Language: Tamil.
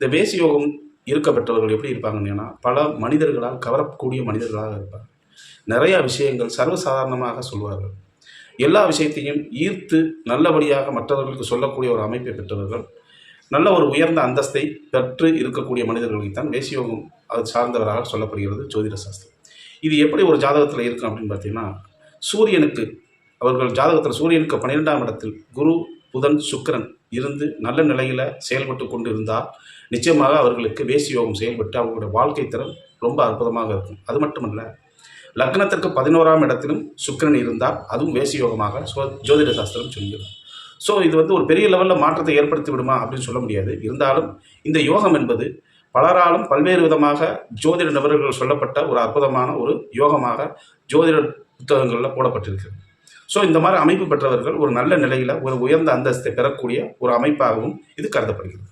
இந்த வேசி யோகம் இருக்க பெற்றவர்கள் எப்படி இருப்பாங்கன்னா பல மனிதர்களால் கவரக்கூடிய மனிதர்களாக இருப்பாங்க. நிறைய விஷயங்கள் சர்வசாதாரணமாக சொல்வார்கள் எல்லா விஷயத்தையும் ஈர்த்து நல்லபடியாக மற்றவர்களுக்கு சொல்லக்கூடிய ஒரு அமைப்பை பெற்றவர்கள் நல்ல ஒரு உயர்ந்த அந்தஸ்தை பெற்று இருக்கக்கூடிய மனிதர்களுக்கு தான் வேசியோகம் அது சார்ந்தவராக சொல்லப்படுகிறது ஜோதிட சாஸ்திரம். இது எப்படி ஒரு ஜாதகத்தில் இருக்கும் அப்படின்னு பார்த்தீங்கன்னா சூரியனுக்கு அவர்கள் ஜாதகத்தில் சூரியனுக்கு பன்னிரெண்டாம் இடத்தில் குரு புதன் சுக்கரன் இருந்து நல்ல நிலையில் செயல்பட்டு கொண்டு இருந்தால் நிச்சயமாக அவர்களுக்கு வேசி யோகம் செயல்பட்டு அவர்களுடைய வாழ்க்கை தரம் ரொம்ப அற்புதமாக இருக்கும். அது மட்டுமல்ல லக்னத்திற்கு பதினோராம் இடத்திலும் சுக்கரன் இருந்தால் அதுவும் வேசி யோகமாக சோ ஜோதிட சாஸ்திரம் சொல்கிறது. ஸோ இது வந்து ஒரு பெரிய லெவலில் மாற்றத்தை ஏற்படுத்தி விடுமா அப்படின்னு சொல்ல முடியாது. இருந்தாலும் இந்த யோகம் என்பது பலராலும் பல்வேறு விதமாக ஜோதிட நிபுணர்கள் சொல்லப்பட்ட ஒரு அற்புதமான ஒரு யோகமாக ஜோதிட புத்தகங்களில் போடப்பட்டிருக்கிறது. ஸோ இந்த மாதிரி அமைப்பு பெற்றவர்கள் ஒரு நல்ல நிலையில் ஒரு உயர்ந்த அந்தஸ்தை பெறக்கூடிய ஒரு அமைப்பாகவும் இது கருதப்படுகிறது.